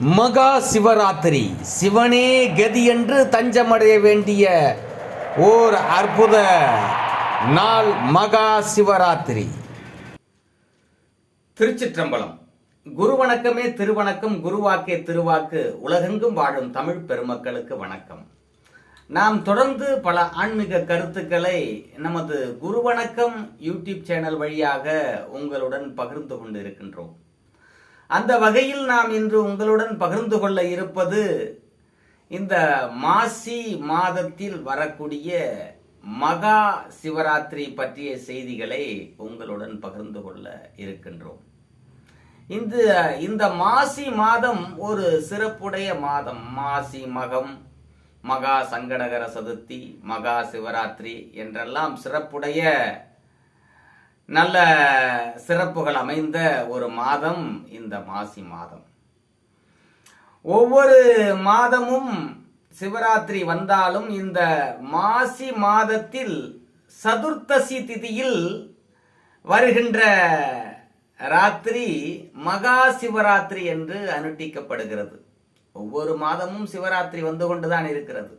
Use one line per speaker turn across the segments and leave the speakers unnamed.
மகா சிவராத்திரி. சிவனே கதி என்று தஞ்சமடைய வேண்டிய ஓர் அற்புத நாள் மகா சிவராத்திரி. திருச்சிற்றம்பலம். குரு வணக்கமே திருவணக்கம் குருவாக்கே திருவாக்கு உலகெங்கும் வாழும் தமிழ் பெருமக்களுக்கு வணக்கம். நாம் தொடர்ந்து பல ஆன்மீக கருத்துக்களை நமது குருவணக்கம் யூடியூப் சேனல் வழியாக உங்களுடன் பகிர்ந்து கொண்டிருக்கின்றோம். அந்த வகையில் நாம் இன்று உங்களுடன் பகிர்ந்து கொள்ள இருப்பது இந்த மாசி மாதத்தில் வரக்கூடிய மகா சிவராத்திரி பற்றிய செய்திகளை உங்களுடன் பகிர்ந்து கொள்ள இருக்கின்றோம். இந்த இந்த மாசி மாதம் ஒரு சிறப்புடைய மாதம். மாசி மகம் மகா சங்கடகர சதுர்த்தி மகா சிவராத்திரி என்றெல்லாம் சிறப்புடைய நல்ல சிறப்புகள் அமைந்த ஒரு மாதம் இந்த மாசி மாதம். ஒவ்வொரு மாதமும் சிவராத்திரி வந்தாலும் இந்த மாசி மாதத்தில் சதுர்த்தசி திதியில் வருகின்ற ராத்திரி மகா சிவராத்திரி என்று அனுட்டிக்கப்படுகிறது. ஒவ்வொரு மாதமும் சிவராத்திரி வந்து கொண்டுதான் இருக்கிறது.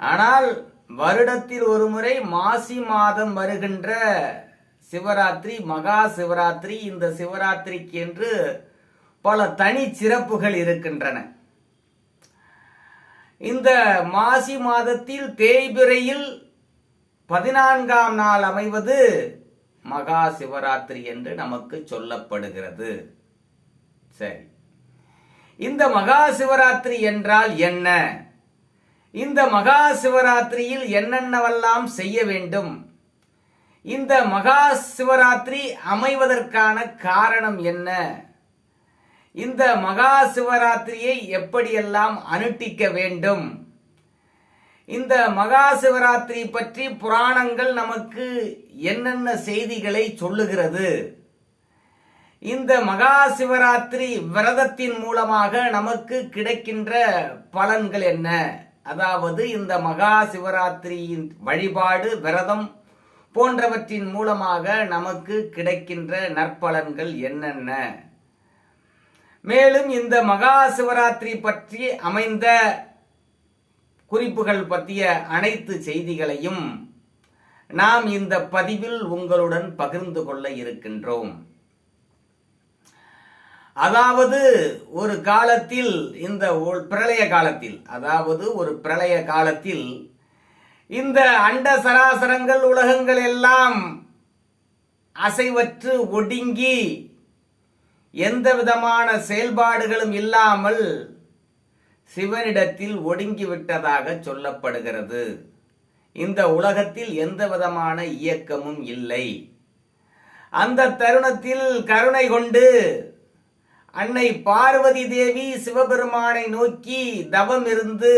ஆனால் வருடத்தில் ஒரு முறை மாசி மாதம் வருகின்ற சிவராத்திரி மகா சிவராத்திரி இந்த சிவராத்திரிக்கு என்று பல தனி சிறப்புகள் இருக்கின்றன. இந்த மாசி மாதத்தில் தேய்பிரையில் பதினான்காம் நாள் அமைவது மகா சிவராத்திரி என்று நமக்கு சொல்லப்படுகிறது. சரி. இந்த மகா சிவராத்திரி என்றால் என்ன? இந்த மகா சிவராத்திரியில் என்னென்னவெல்லாம் செய்ய வேண்டும்? இந்த மகா சிவராத்திரி அமைவதற்கான காரணம் என்ன? இந்த மகா சிவராத்திரியை எப்படியெல்லாம் அனுட்டிக்க வேண்டும்? இந்த மகா சிவராத்திரி பற்றி புராணங்கள் நமக்கு என்னென்ன செய்திகளை சொல்லுகிறது? இந்த மகா சிவராத்திரி விரதத்தின் மூலமாக நமக்கு கிடைக்கின்ற பலன்கள் என்ன? அதாவது இந்த மகா சிவராத்திரியின் வழிபாடு விரதம் போன்றவற்றின் மூலமாக நமக்கு கிடைக்கின்ற நற்பலன்கள் என்னென்ன? மேலும் இந்த மகா சிவராத்திரி பற்றி அமைந்த குறிப்புகள் பற்றிய அனைத்து செய்திகளையும் நாம் இந்த பதிவில் உங்களுடன் பகிர்ந்து கொள்ள இருக்கின்றோம். அதாவது ஒரு காலத்தில் இந்த பிரளய காலத்தில் அதாவது ஒரு பிரளய காலத்தில் இந்த அண்ட சராசரங்கள் உலகங்கள் எல்லாம் அசைவற்று ஒடுங்கி எந்த விதமான செயல்பாடுகளும் இல்லாமல் சிவனிடத்தில் ஒடுங்கிவிட்டதாக சொல்லப்படுகிறது. இந்த உலகத்தில் எந்த விதமான இயக்கமும் இல்லை. அந்த தருணத்தில் கருணை கொண்டு அன்னை பார்வதி தேவி சிவபெருமானை நோக்கி தவம் இருந்து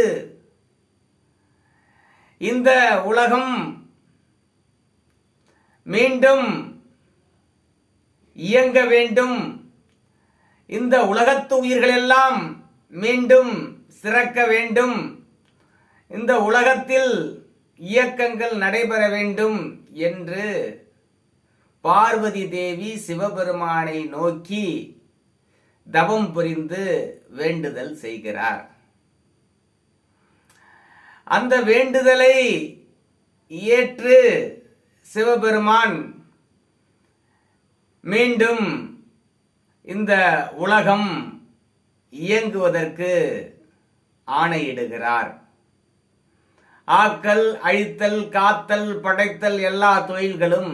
இந்த உலகம் மீண்டும் இயங்க வேண்டும். இந்த உலகத்து உயிர்கள் எல்லாம் மீண்டும் சிறக்க வேண்டும். இந்த உலகத்தில் இயக்கங்கள் நடைபெற வேண்டும் என்று பார்வதி தேவி சிவபெருமானை நோக்கி தவம் புரிந்து வேண்டுதல் செய்கிறார். அந்த வேண்டுதலை ஏற்று சிவபெருமான் மீண்டும் இந்த உலகம் இயங்குவதற்கு ஆணையிடுகிறார். ஆக்கல் அழித்தல் காத்தல் படைத்தல் எல்லா தொழில்களும்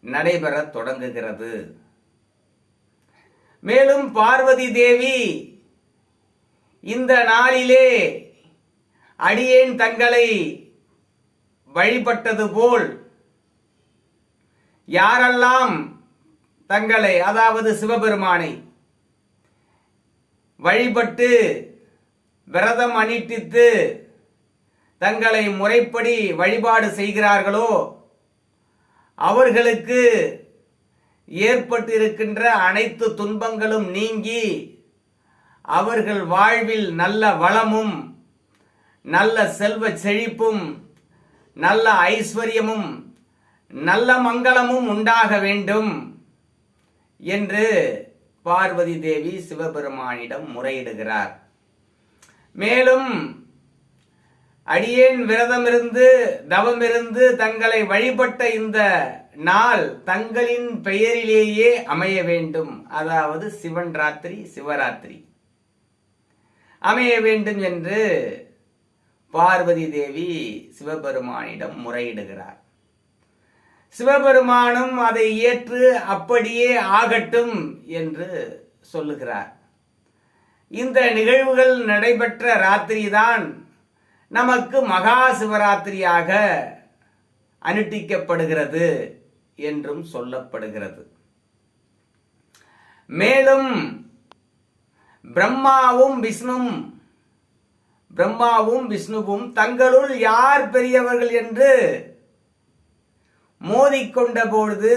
நடைபெற தொடங்குகிறது. மேலும் பார்வதி தேவி இந்த நாளிலே அடியேன் தங்களை வழிபட்டது போல். யாரெல்லாம் தங்களை அதாவது சிவபெருமானை வழிபட்டு விரதம் அணிட்டித்து தங்களை முறைப்படி வழிபாடு செய்கிறார்களோ அவர்களுக்கு ஏற்பட்டிருக்கின்ற அனைத்து துன்பங்களும் நீங்கி அவர்கள் வாழ்வில் நல்ல வளமும் நல்ல செல்வ செழிப்பும் நல்ல ஐஸ்வர்யமும் நல்ல மங்களமும் உண்டாக வேண்டும் என்று பார்வதி தேவி சிவபெருமானிடம் முறையிடுகிறார். மேலும் அடியேன் விரதமிருந்து தவமிருந்து தங்களை வழிபட்ட இந்த நாள் தங்களின் பெயரிலேயே அமைய வேண்டும். அதாவது சிவன் ராத்திரி சிவராத்திரி. அமைய வேண்டும் என்று பார்வதி தேவி சிவபெருமானிடம் முறையிடுகிறார். சிவபெருமானும் அதை ஏற்று அப்படியே ஆகட்டும் என்று சொல்லுகிறார். இந்த நிகழ்வுகள் நடைபெற்ற ராத்திரிதான் நமக்கு மகா சிவராத்திரியாக அனுட்டிக்கப்படுகிறது என்றும் சொல்லப்படுகிறது. மேலும் பிரம்மாவும் விஷ்ணும் பிரம்மாவும் விஷ்ணுவும் தங்களுள் யார் பெரியவர்கள் என்று மோதிக்கொண்ட பொழுது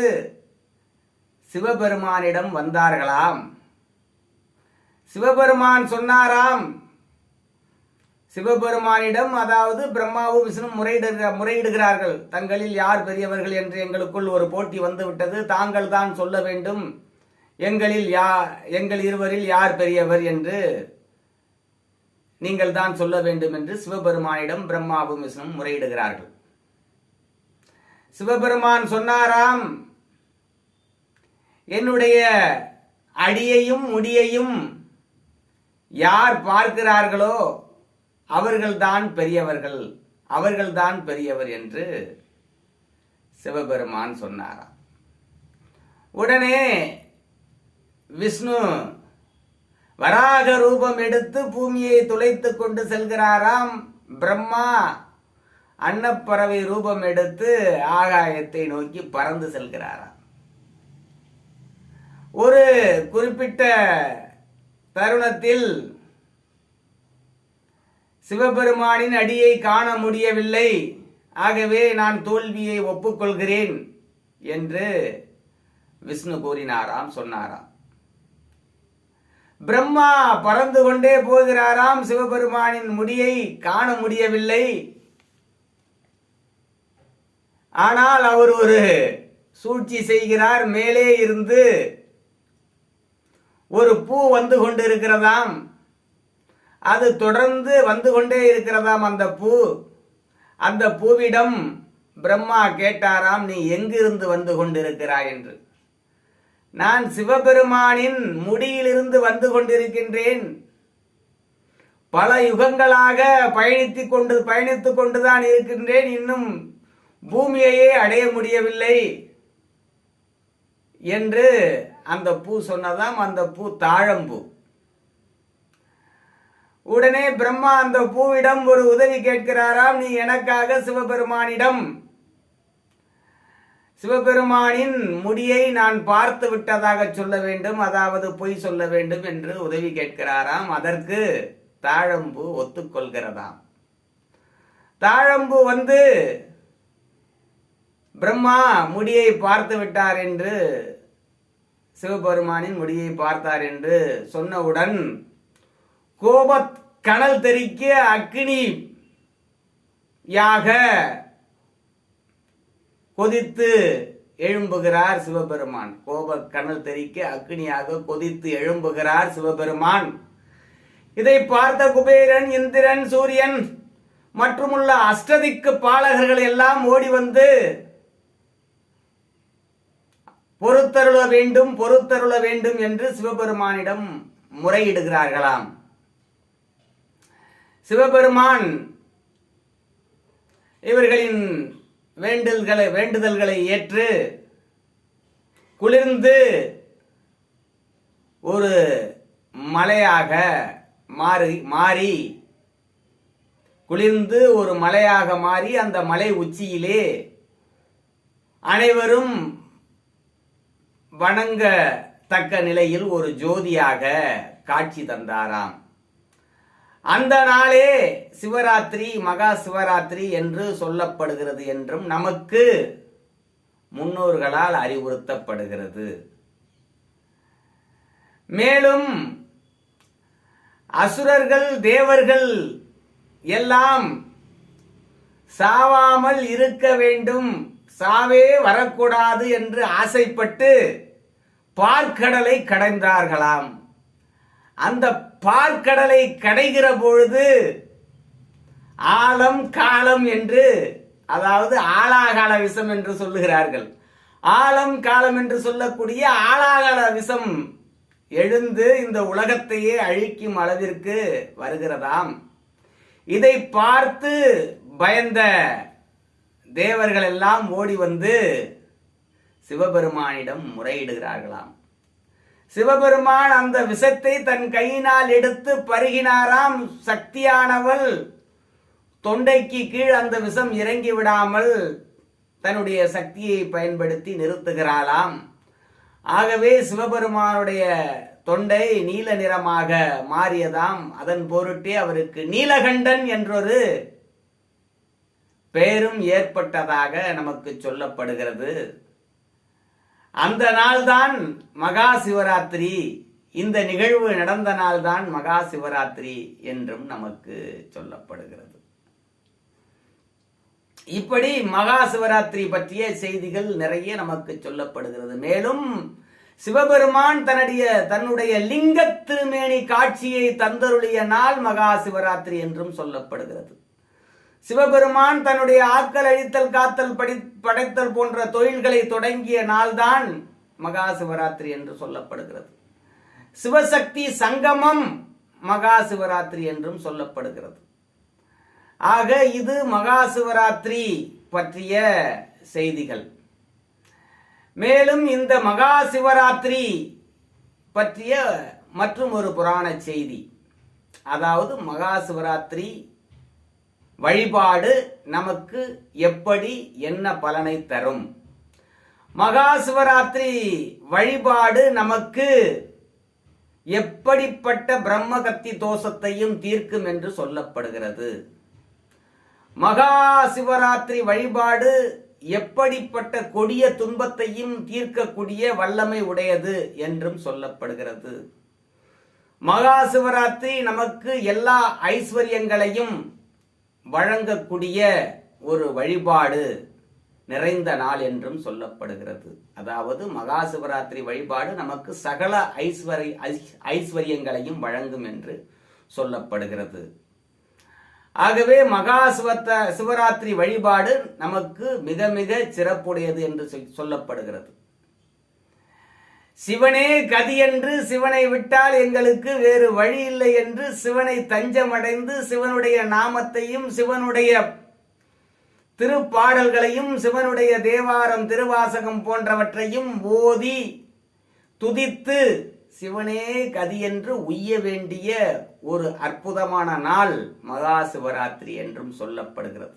சிவபெருமானிடம் வந்தார்களாம். சிவபெருமான் சொன்னாராம். சிவபெருமானிடம் அதாவது பிரம்மாவும் விஷ்ணு முறையிடுகிற முறையிடுகிறார்கள். தங்களில் யார் பெரியவர்கள் என்று எங்களுக்குள் ஒரு போட்டி வந்துவிட்டது. தாங்கள் தான் சொல்ல வேண்டும். எங்களில் யா எங்கள் இருவரில் யார் பெரியவர் என்று நீங்கள் தான் சொல்ல வேண்டும் என்று சிவபெருமானிடம் பிரம்மாவும் விஷ்ணு முறையிடுகிறார்கள். சிவபெருமான் சொன்னாராம் என்னுடைய அடியையும் முடியையும் யார் பார்க்கிறார்களோ அவர்கள்தான் பெரியவர்கள் அவர்கள்தான் பெரியவர் என்று சிவபெருமான் சொன்னாராம். உடனே விஷ்ணு வராக ரூபம் எடுத்து பூமியை துளைத்து கொண்டு செல்கிறாராம் பிரம்மா. அன்னப்பறவை ரூபம் எடுத்து ஆகாயத்தை நோக்கி பறந்து செல்கிறாராம். ஒரு குறிப்பிட்ட தருணத்தில் சிவபெருமானின் அடியை காண முடியவில்லை. ஆகவே நான் தோல்வியை ஒப்புக்கொள்கிறேன் என்று விஷ்ணு கூறினாராம் சொன்னாராம். பிரம்மா பறந்து கொண்டே போகிறாராம் சிவபெருமானின் முடியை காண முடியவில்லை. ஆனால் அவர் ஒரு சூழ்ச்சி செய்கிறார் மேலே இருந்து ஒரு பூ வந்து கொண்டிருக்கிறதாம். அது தொடர்ந்து வந்து கொண்டே இருக்கிறதாம் அந்த பூ. அந்த பூவிடம் பிரம்மா கேட்டாராம் நீ எங்கிருந்து வந்து கொண்டிருக்கிறாய்? என்று. நான் சிவபெருமானின் முடியிலிருந்து வந்து கொண்டிருக்கின்றேன். பல யுகங்களாக பயணித்துக் கொண்டு பயணித்துக் கொண்டுதான் இருக்கின்றேன். இன்னும் பூமியையே அடைய முடியவில்லை என்று அந்த பூ சொன்னதாம். அந்த பூ தாழம்பூ. உடனே பிரம்மா அந்த பூவிடம் ஒரு உதவி கேட்கிறாராம். நீ எனக்காக சிவபெருமானிடம் சிவபெருமானின் முடியை நான் பார்த்து விட்டதாக சொல்ல வேண்டும் அதாவது பொய் சொல்ல வேண்டும் என்று உதவி கேட்கிறாராம். அதற்கு தாழம்பு ஒத்துக்கொள்கிறதாம் தாழம்பு வந்து பிரம்மா முடியை பார்த்து விட்டார் என்று சிவபெருமானின் முடியை பார்த்தார் என்று சொன்னவுடன் கோபத் கனல் தெறிக்க அக்னி யாக கொதித்து எழும்புகிறார் சிவபெருமான். கோப கனல் தெரிக்க அக்னியாக கொதித்து எழும்புகிறார் சிவபெருமான். இதை பார்த்த குபேரன் இந்திரன் சூரியன் மற்றுமுள்ள அஷ்டதிக்கு பாலகர்கள் எல்லாம் ஓடி வந்து பொறுத்தருள வேண்டும் பொறுத்தருள வேண்டும் என்று சிவபெருமானிடம் முறையிடுகிறார்களாம். சிவபெருமான் இவர்களின் வேண்டுதல்களை வேண்டுதல்களை ஏற்று குளிர்ந்து ஒரு மலையாக மாறி மாறி குளிர்ந்து ஒரு மலையாக மாறி அந்த மலை உச்சியிலே அனைவரும் வணங்க தக்க நிலையில் ஒரு ஜோதியாக காட்சி தந்தாராம். அந்த நாளே சிவராத்திரி மகா சிவராத்திரி என்று சொல்லப்படுகிறது என்றும் நமக்கு முன்னோர்களால் அறிவுறுத்தப்படுகிறது. மேலும் அசுரர்கள் தேவர்கள் எல்லாம் சாவாமல் இருக்க வேண்டும். சாவே வரக்கூடாது என்று ஆசைப்பட்டு பார்க்கடலை கடைந்தார்களாம். அந்த பாற்கடலை கடைகிற பொழுது ஆழம் காலம் என்று அதாவது ஆளாகால விஷம் என்று சொல்லுகிறார்கள். ஆழம் காலம் என்று சொல்லக்கூடிய ஆளாகால விஷம் எழுந்து இந்த உலகத்தையே அழிக்கும் அளவிற்கு வருகிறதாம். இதை பார்த்து பயந்த தேவர்கள் எல்லாம் ஓடி வந்து சிவபெருமானிடம் முறையிடுகிறார்களாம். சிவபெருமான் அந்த விஷத்தை தன் கையினால் எடுத்து பருகினாராம் சக்தியானவள். தொண்டைக்கு கீழ் அந்த விஷம் இறங்கி விடாமல் தன்னுடைய சக்தியை பயன்படுத்தி நிறுத்துகிறாளாம். ஆகவே சிவபெருமானுடைய தொண்டை நீல நிறமாக மாறியதாம். அதன் பொருட்டே அவருக்கு நீலகண்டன் என்றொரு பெயரும் ஏற்பட்டதாக நமக்கு சொல்லப்படுகிறது. அந்த நாள்தான் மகா சிவராத்திரி இந்த நிகழ்வு நடந்த நாள்தான் மகா சிவராத்திரி என்றும் நமக்கு சொல்லப்படுகிறது. இப்படி மகா சிவராத்திரி பற்றிய செய்திகள் நிறைய நமக்கு சொல்லப்படுகிறது. மேலும் சிவபெருமான் தன்னுடைய தன்னுடைய லிங்க திருமேனி காட்சியை தந்தருளிய நாள் மகா சிவராத்திரி என்றும் சொல்லப்படுகிறது. சிவபெருமான் தன்னுடைய ஆக்கல் அழித்தல் காத்தல் படி படைத்தல் போன்ற தொழில்களை தொடங்கிய நாள்தான் மகா சிவராத்திரி என்று சொல்லப்படுகிறது. சிவசக்தி சங்கமம் மகா சிவராத்திரி என்றும் சொல்லப்படுகிறது. ஆக இது மகா சிவராத்திரி பற்றிய செய்திகள். மேலும் இந்த மகா சிவராத்திரி பற்றிய மற்றும் ஒரு புராண செய்தி. அதாவது மகா சிவராத்திரி வழிபாடு நமக்கு எப்படி என்ன பலனை தரும்? மகா சிவராத்திரி வழிபாடு நமக்கு எப்படிப்பட்ட பிரம்மகத்தி தோஷத்தையும் தீர்க்கும் என்று சொல்லப்படுகிறது. மகா சிவராத்திரி வழிபாடு எப்படிப்பட்ட கொடிய துன்பத்தையும் தீர்க்கக்கூடிய வல்லமை உடையது என்றும் சொல்லப்படுகிறது. மகா சிவராத்திரி நமக்கு எல்லா ஐஸ்வர்யங்களையும் வழங்கக்கூடிய ஒரு வழிபாடு நிறைந்த நாள் என்றும் சொல்லப்படுகிறது. அதாவது மகா சிவராத்திரி வழிபாடு நமக்கு சகல ஐஸ்வரி ஐஸ்வர்யங்களையும் வழங்கும் என்று சொல்லப்படுகிறது. ஆகவே மகா சிவத்த சிவராத்திரி வழிபாடு நமக்கு மிக மிக சிறப்புடையது என்று சொல்- சொல்லப்படுகிறது. சிவனே கதி என்று சிவனை விட்டால் எங்களுக்கு வேறு வழி இல்லை என்று சிவனை தஞ்சமடைந்து சிவனுடைய நாமத்தையும் சிவனுடைய திருப்பாடல்களையும் சிவனுடைய தேவாரம் திருவாசகம் போன்றவற்றையும் ஓதி துதித்து சிவனே கதி என்று உய்ய வேண்டிய ஒரு அற்புதமான நாள் மகா சிவராத்திரி என்றும் சொல்லப்படுகிறது.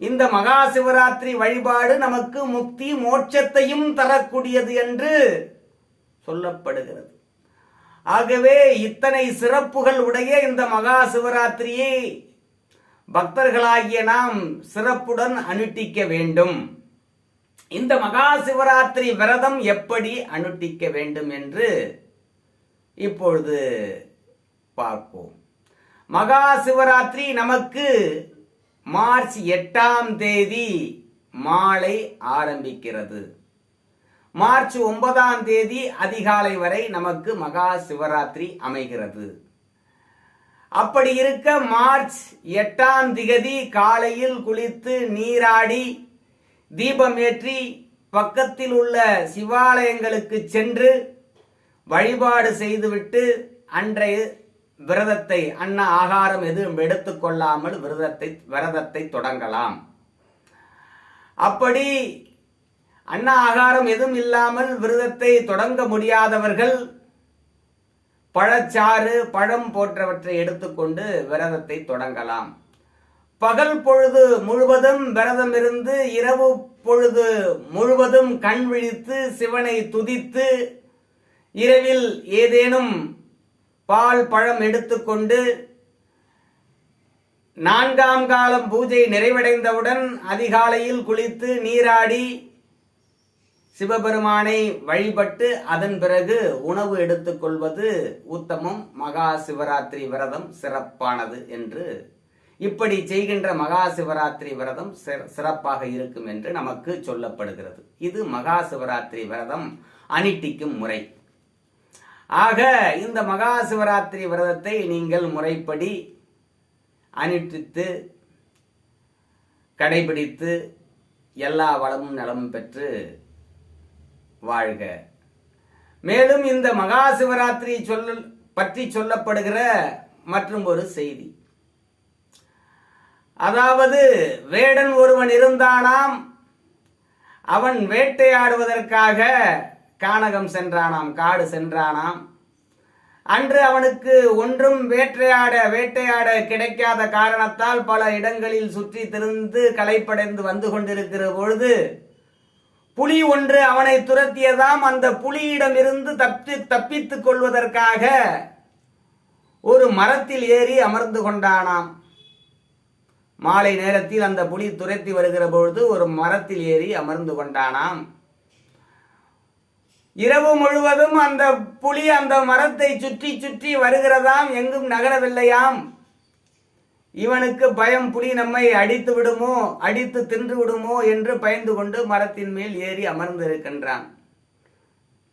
இந்த மகா சிவராத்திரி வழிபாடு நமக்கு முக்தி மோட்சத்தையும் தரக்கூடியது என்று சொல்லப்படுகிறது. ஆகவே இத்தனை சிறப்புகள் உடைய இந்த மகா சிவராத்திரியை பக்தர்களாகிய நாம் சிறப்புடன் அனுட்டிக்க வேண்டும். இந்த மகா சிவராத்திரி விரதம் எப்படி அனுட்டிக்க வேண்டும் என்று இப்பொழுது பார்ப்போம். மகா சிவராத்திரி நமக்கு மார்ச் எட்டாம் தேதி மாலை ஆரம்பிக்கிறது. மார்ச் ஒன்பதாம் தேதி அதிகாலை வரை நமக்கு மகா சிவராத்திரி அமைகிறது. அப்படி இருக்க மார்ச் எட்டாம் திகதி காலையில் குளித்து நீராடி தீபமேற்றி பக்கத்தில் உள்ள சிவாலயங்களுக்கு சென்று வழிபாடு செய்துவிட்டு அன்றைய விரதத்தை அன்ன ஆகாரம் எதுவும் எடுத்துக்கொள்ளாமல் விரதத்தை விரதத்தை தொடங்கலாம். அப்படி அன்ன ஆகாரம் எதுவும் இல்லாமல் விரதத்தை தொடங்க முடியாதவர்கள் பழச்சாறு பழம் போன்றவற்றை எடுத்துக்கொண்டு விரதத்தை தொடங்கலாம். பகல் பொழுது முழுவதும் விரதம் இருந்து இரவு பொழுது முழுவதும் கண் விழித்து சிவனை துதித்து இரவில் ஏதேனும் பால் பழம் எடுத்துக்கொண்டு நான்காம் காலம் பூஜை நிறைவடைந்தவுடன் அதிகாலையில் குளித்து நீராடி சிவபெருமானை வழிபட்டு அதன் பிறகு உணவு எடுத்துக்கொள்வது உத்தமம். மகா சிவராத்திரி விரதம் சிறப்பானது என்று. இப்படி செய்கின்ற மகா சிவராத்திரி விரதம் சிற- சிறப்பாக இருக்கும் என்று நமக்கு சொல்லப்படுகிறது. இது மகா சிவராத்திரி விரதம் அனிட்டிக்கும் முறை. ஆக இந்த மகா சிவராத்திரி விரதத்தை நீங்கள் முறைப்படி அனுட்டித்து கடைபிடித்து எல்லா வளமும் நலமும் பெற்று வாழ்க. மேலும் இந்த மகா சிவராத்திரி சொல்ல பற்றி சொல்லப்படுகிற மற்றும் ஒரு செய்தி. அதாவது வேடன் ஒருவன் இருந்தானாம் அவன் வேட்டையாடுவதற்காக கானகம் சென்றானாம் காடு சென்றானாம். அன்று அவனுக்கு ஒன்றும் வேட்டையாட வேட்டையாட கிடைக்காத காரணத்தால் பல இடங்களில் சுற்றி திருந்து களைப்படைந்து வந்து கொண்டிருக்கிற பொழுது புலி ஒன்று அவனை துரத்தியதாம். அந்த புலியிடம் இருந்து தப்பி தப்பித்துக் கொள்வதற்காக ஒரு மரத்தில் ஏறி அமர்ந்து கொண்டானாம். மாலை நேரத்தில் அந்த புலி துரத்தி வருகிற பொழுது ஒரு மரத்தில் ஏறி அமர்ந்து கொண்டானாம். இரவு முழுவதும் அந்த புலி அந்த மரத்தை சுற்றி சுற்றி வருகிறதாம். எங்கும் நகரவில்லையாம். இவனுக்கு பயம் புலி நம்மை அடித்து விடுமோ அடித்து தின்று விடுமோ என்று பயந்து கொண்டு மரத்தின் மேல் ஏறி அமர்ந்திருக்கின்றான்.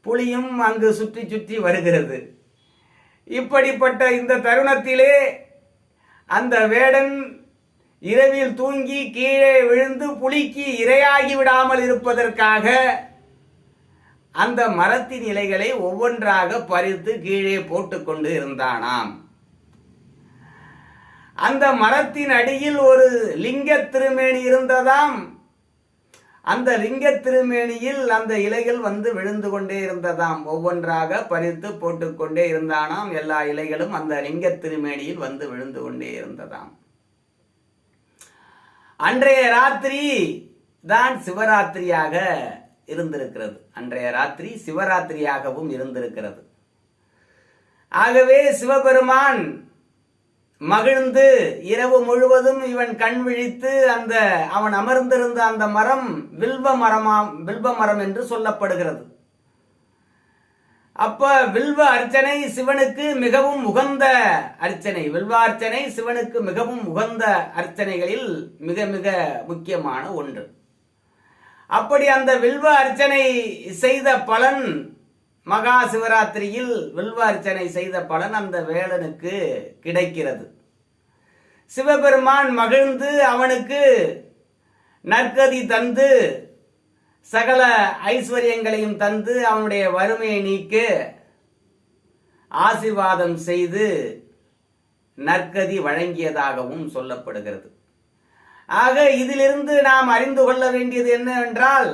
புலியும் அங்கு சுற்றி சுற்றி வருகிறது. இப்படிப்பட்ட இந்த தருணத்திலே அந்த வேடன் இரவில் தூங்கி கீழே விழுந்து புலிக்கு இரையாகி விடாமல் இருப்பதற்காக அந்த மரத்தின் இலைகளை ஒவ்வொன்றாக பறித்து கீழே போட்டுக்கொண்டு இருந்தானாம். அந்த மரத்தின் அடியில் ஒரு லிங்க திருமேனி இருந்ததாம். அந்த லிங்க திருமேனியில் அந்த இலைகள் வந்து விழுந்து கொண்டே இருந்ததாம். ஒவ்வொன்றாக பறித்து போட்டுக்கொண்டே இருந்தானாம். எல்லா இலைகளும் அந்த லிங்க திருமேனியில் வந்து விழுந்து கொண்டே இருந்ததாம். அன்றைய ராத்திரி தான் சிவராத்திரியாக இருந்திருக்கிறது. அன்றைய ராத்திரி சிவராத்திரியாகவும் இருந்திருக்கிறது. ஆகவே சிவபெருமான் மகிழ்ந்து இரவு முழுவதும் இவன் கண் விழித்து அந்த அவன் அமர்ந்திருந்த அந்த மரம் வில்வ மரமாம் வில்வ மரம் என்று சொல்லப்படுகிறது. அப்ப வில்வ அர்ச்சனை சிவனுக்கு மிகவும் உகந்த அர்ச்சனை. வில்வ அர்ச்சனை சிவனுக்கு மிகவும் உகந்த அர்ச்சனைகளில் மிக மிக முக்கியமான ஒன்று. அப்படி அந்த வில்வ அர்ச்சனை செய்த பலன் மகா சிவராத்திரியில் வில்வார்ச்சனை செய்த பலன் அந்த வேலனுக்கு கிடைக்கிறது. சிவபெருமான் மகிழ்ந்து அவனுக்கு நற்கதி தந்து சகல ஐஸ்வர்யங்களையும் தந்து அவனுடைய வறுமையை நீக்க ஆசிர்வாதம் செய்து நற்கதி வழங்கியதாகவும் சொல்லப்படுகிறது. ஆக இதிலிருந்து நாம் அறிந்து கொள்ள வேண்டியது என்னவென்றால்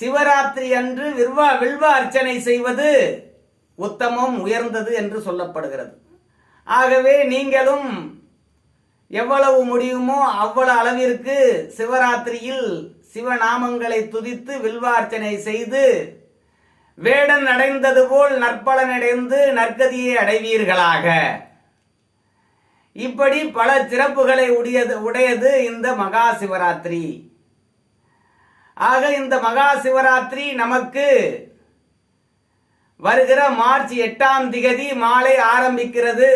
சிவராத்திரி அன்று வில்வா வில்வ அர்ச்சனை செய்வது உத்தமம் உயர்ந்தது என்று சொல்லப்படுகிறது. ஆகவே நீங்களும் எவ்வளவு முடியுமோ அவ்வளவு அளவிற்கு சிவராத்திரியில் சிவநாமங்களை துதித்து வில்வார்ச்சனை செய்து வேடன் அடைந்தது போல் நற்பலனடைந்து நற்கதியை அடைவீர்களாக. இப்படி பல சிறப்புகளை உடையது உடையது இந்த மகா சிவராத்திரி. ஆக இந்த மகா சிவராத்திரி நமக்கு வருகிற மார்ச் எட்டாம் திகதி மாலை ஆரம்பிக்கிறது.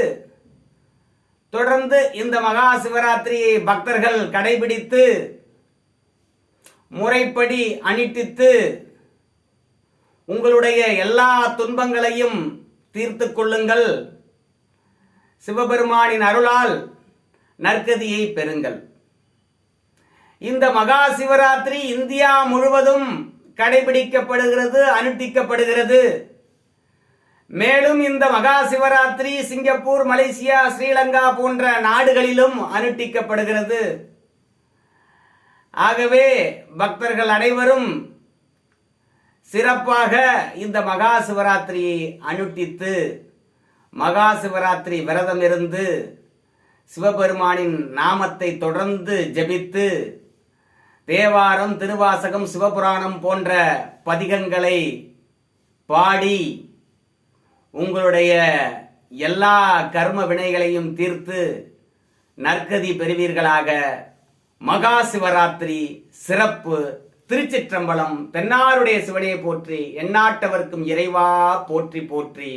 தொடர்ந்து இந்த மகா சிவராத்திரியை பக்தர்கள் கடைபிடித்து முறைப்படி அணிட்டித்து உங்களுடைய எல்லா துன்பங்களையும் தீர்த்து கொள்ளுங்கள். சிவபெருமானின் அருளால் நற்கதியை பெறுங்கள். இந்த மகா சிவராத்திரி இந்தியா முழுவதும் கடைபிடிக்கப்படுகிறது அனுஷ்டிக்கப்படுகிறது மேலும் இந்த மகா சிவராத்திரி சிங்கப்பூர் மலேசியா ஸ்ரீலங்கா போன்ற நாடுகளிலும் அனுஷ்டிக்கப்படுகிறது ஆகவே பக்தர்கள் அனைவரும் சிறப்பாக இந்த மகா சிவராத்திரியை அனுட்டித்து மகா சிவராத்திரி விரதம் இருந்து சிவபெருமானின் நாமத்தை தொடர்ந்து ஜெபித்து தேவாரம் திருவாசகம் சிவபுராணம் போன்ற பதிகங்களை பாடி உங்களுடைய எல்லா கர்ம வினைகளையும் தீர்த்து நற்கதி பெறுவீர்களாக. மகா சிவராத்திரி சிறப்பு. திருச்சிற்றம்பலம் தென்னாருடைய சிவனையை போற்றி எந்நாட்டவர்க்கும் இறைவா போற்றி போற்றி.